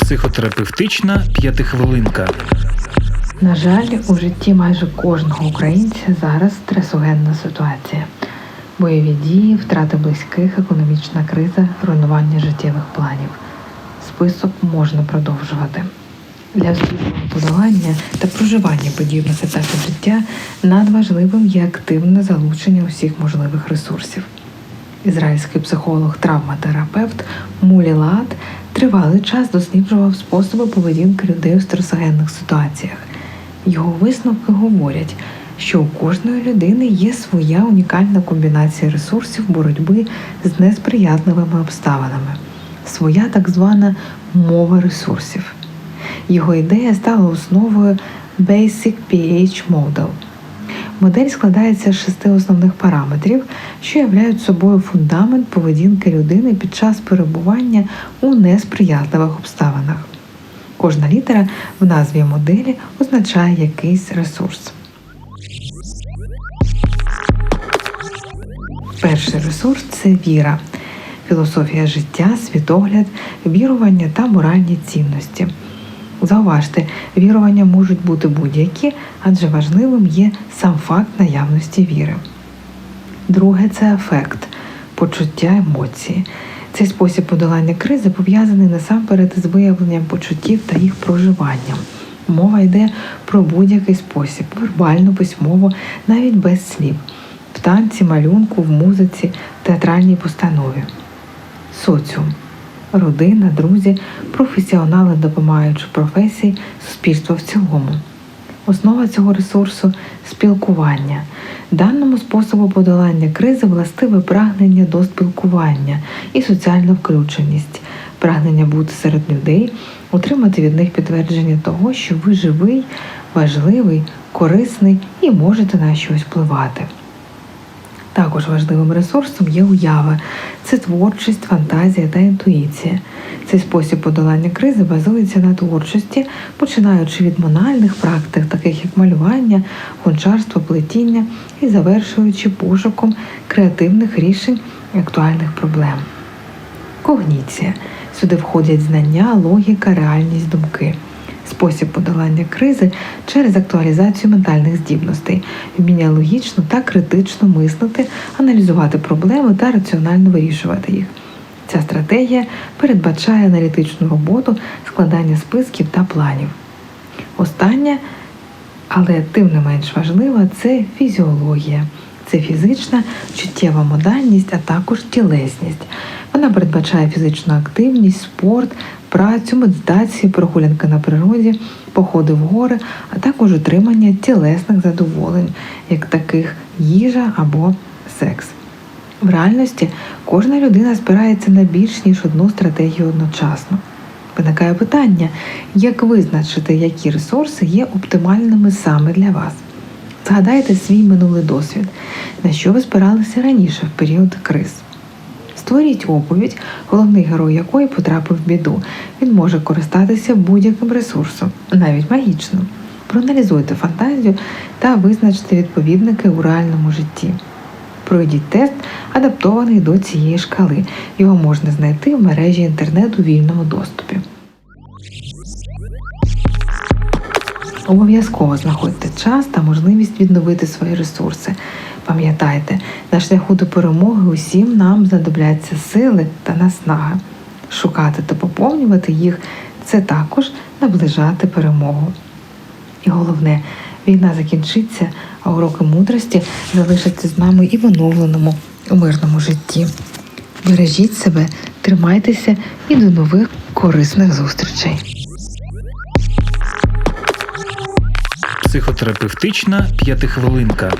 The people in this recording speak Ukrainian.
Психотерапевтична п'ятихвилинка. На жаль, у житті майже кожного українця зараз стресогенна ситуація. Бойові дії, втрати близьких, економічна криза, руйнування життєвих планів. Список можна продовжувати. Для успішного подолання та проживання подібних етапів життя надважливим є активне залучення усіх можливих ресурсів. Ізраїльський психолог, травматерапевт Мулі Лат тривалий час досліджував способи поведінки людей у стресогенних ситуаціях. Його висновки говорять, що у кожної людини є своя унікальна комбінація ресурсів боротьби з несприятливими обставинами, своя так звана мова ресурсів. Його ідея стала основою Basic PH Model. Модель складається з шести основних параметрів, що являють собою фундамент поведінки людини під час перебування у несприятливих обставинах. Кожна літера в назві моделі означає якийсь ресурс. Перший ресурс це віра, філософія життя, світогляд, вірування та моральні цінності. Зауважте, вірування можуть бути будь-які, адже важливим є сам факт наявності віри. Друге це ефект, почуття емоції. Цей спосіб подолання кризи пов'язаний насамперед із виявленням почуттів та їх проживанням. Мова йде про будь-який спосіб, вербально, письмово, навіть без слів, в танці, малюнку, в музиці, театральній постанові. Соціум родина, друзі, професіонали допомагаючи професії, суспільство в цілому. Основа цього ресурсу спілкування. Даному способу подолання кризи властиве прагнення до спілкування і соціальна включеність, прагнення бути серед людей, отримати від них підтвердження того, що ви живий, важливий, корисний і можете на щось впливати. Також важливим ресурсом є уява, це творчість, фантазія та інтуїція. Цей спосіб подолання кризи базується на творчості, починаючи від мональних практик, таких як малювання, гончарство, плетіння, і завершуючи пошуком креативних рішень актуальних проблем. Когніція. Сюди входять знання, логіка, реальність, думки. Спосіб подолання кризи через актуалізацію ментальних здібностей, вміння логічно та критично мислити, аналізувати проблеми та раціонально вирішувати їх. Ця стратегія передбачає аналітичну роботу, складання списків та планів. Остання, але тим не менш важлива, це фізіологія. Це фізична чуттєва модальність, а також тілесність. Вона передбачає фізичну активність, спорт, працю, медитацію, прогулянки на природі, походи в гори, а також отримання тілесних задоволень, як таких їжа або секс. В реальності кожна людина спирається на більш ніж одну стратегію одночасно. Виникає питання, як визначити, які ресурси є оптимальними саме для вас. Згадайте свій минулий досвід, на що ви спиралися раніше в період криз. Створіть оповідь, головний герой якої потрапив в біду. Він може користатися будь-яким ресурсом, навіть магічним. Проаналізуйте фантазію та визначте відповідники у реальному житті. Пройдіть тест, адаптований до цієї шкали. Його можна знайти в мережі інтернет у вільному доступі. Обов'язково знаходьте час та можливість відновити свої ресурси. Пам'ятайте, на шляху до перемоги усім нам знадобляться сили та наснага. Шукати та поповнювати їх це також наближати перемогу. І головне, війна закінчиться, а уроки мудрості залишаться з нами і в оновленому у мирному житті. Бережіть себе, тримайтеся і до нових корисних зустрічей. Психотерапевтична п'ятихвилинка.